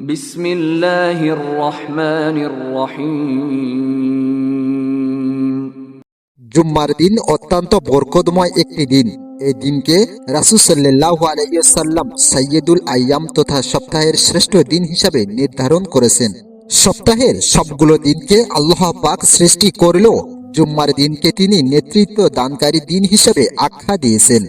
বিসমিল্লাহির রহমানির জুম্মার দিন অত্যন্ত বরকতময় একটি দিন। এই দিনকে রাসুল আলাইসাল্লাম সাইয়েদুল আয়াম তথা সপ্তাহের শ্রেষ্ঠ দিন হিসাবে নির্ধারণ করেছেন। সপ্তাহের সবগুলো দিনকে আল্লাহ পাক সৃষ্টি করলেও জুম্মার দিনকে তিনি নেতৃত্ব দানকারী দিন হিসাবে আখ্যা দিয়েছেন।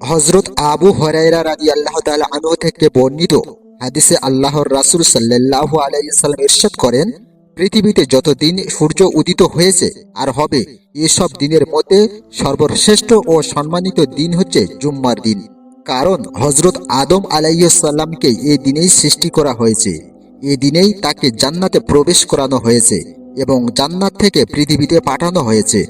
হজরত আবু হরাইরা রাজি আল্লাহ তাল আনহ থেকে বর্ণিত হাদিসে আল্লাহর রাসূল সাল্লাল্লাহু আলাইহি সাল্লাম ইরশাদ করেন, পৃথিবীতে যত দিন সূর্য উদিত হয়েছে আর হবে, এসব দিনের মধ্যে সর্বশ্রেষ্ঠ ও সম্মানিত দিন হচ্ছে জুম্মার দিন। কারণ হজরত আদম আলাইসাল্লামকে এ দিনেই সৃষ্টি করা হয়েছে। এ দিনেই তাকে জান্নাতে প্রবেশ করানো হয়েছে এবং জান্নাত থেকে পৃথিবীতে পাঠানো হয়েছে।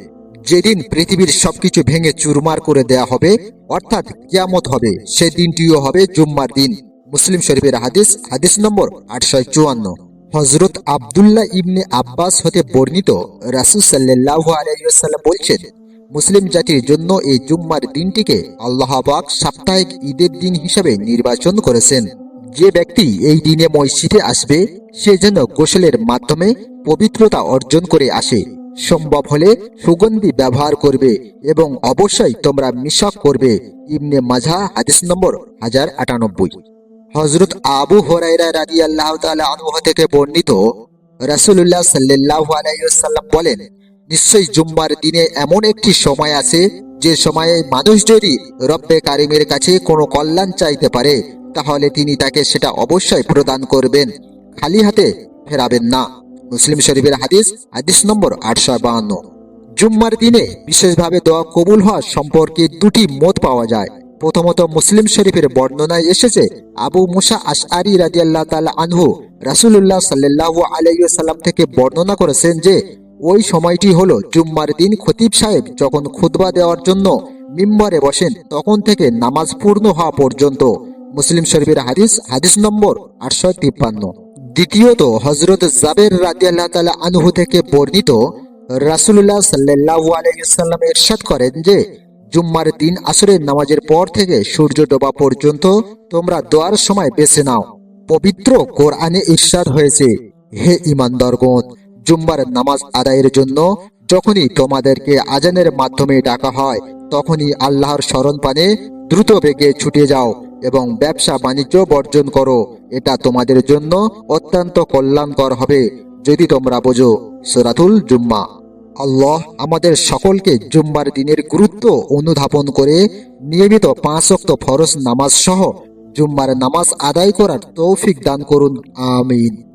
যেদিন পৃথিবীর সবকিছু ভেঙে চুরমার করে দেয়া হবে, অর্থাৎ কিয়ামত হবে, সে দিনটিও হবে জুম্মার দিন। মুসলিম শরীফের হাদিস হাদিস নম্বর আটশো চুয়ান্ন। হজরত আবদুল্লাহ ইবনে আব্বাস হতে বর্ণিত রাসুল সাল্লাহ আলাইসাল্লাম বলছেন, মুসলিম জাতির জন্য এই জুম্মার দিনটিকে আল্লাহবাক সাপ্তাহিক ঈদের দিন হিসাবে নির্বাচন করেছেন। যে ব্যক্তি এই দিনে মসজিদে আসবে, সে যেন গোসলের মাধ্যমে পবিত্রতা অর্জন করে আসে। সম্ভব হলে সুগন্ধি ব্যবহার করবে এবং অবশ্যই তোমরা মিশক করবে। ইবনে মাঝা হাদিস নম্বর হাজার আটানব্বই। হজরত আবু হরাইরা রাজি আল্লাহ আনহ থেকে বর্ণিত রাসুল্লাহ সাল্লাহ আলাইসাল্লাম বলেন, নিশ্চয়ই জুম্মার দিনে এমন একটি সময় আছে যে সময়ে মানুষ যদি রব্বে কারিমের কাছে কোনো কল্যাণ চাইতে পারে, তাহলে তিনি তাকে সেটা অবশ্যই প্রদান করবেন, খালি হাতে ফেরাবেন না। মুসলিম শরীফের হাদিস হাদিস নম্বর আটশো বাহান্ন। জুম্মার দিনে বিশেষভাবে দোয়া কবুল হওয়া সম্পর্কে দুটি মত পাওয়া যায়। প্রথমত মুসলিম শরীফের বর্ণনায় এসেছে আবু মুসা আশআরি রাদিয়াল্লাহ তাআলা আনহু রাসূলুল্লাহ সাল্লাল্লাহু আলাইহি সাল্লাম থেকে বর্ণনা করেছেন যে, ওই সময়টি হলো জুম্মার দিন খতিব সাহেব যখন খুতবা দেওয়ার জন্য মিম্বরে বসেন, তখন থেকে নামাজ পূর্ণ হওয়া পর্যন্ত। মুসলিম শরীফের হাদিস হাদিস নম্বর আটশো তিপ্পান্ন। দ্বিতীয়ত হজরত জাবের রাদিয়াল্লাহ তাআলা আনহু থেকে বর্ণিত রাসূলুল্লাহ সাল্লাল্লাহু আলাইহি সাল্লাম ইরশাদ করেন যে জুম্মার দিন আসরের নামাজের পর থেকে সূর্য ডোবা পর্যন্ত তোমরা দোয়ার সময় বেছে নাও। পবিত্র কোরআনে ইরশাদ হয়েছে, হে ইমান ইমানদারগণ জুম্মার নামাজ আদায়ের জন্য যখনই তোমাদেরকে আজানের মাধ্যমে ডাকা হয়, তখনই আল্লাহর স্মরণ পানে দ্রুত বেগে ছুটে যাও এবং ব্যবসা বাণিজ্য বর্জন করো। এটা তোমাদের জন্য অত্যন্ত কল্যাণকর হবে, যদি তোমরা বোঝো। সুরাতুল জুম্মা। আল্লাহ আমাদের সকলকে জুম্বার দিনের গুরুত্ব অনুধাবন করে নিয়মিত পাঁচ অক্ত ফরজ নামাজ সহ জুম্মার নামাজ আদায় করার তৌফিক দান করুন, আমিন।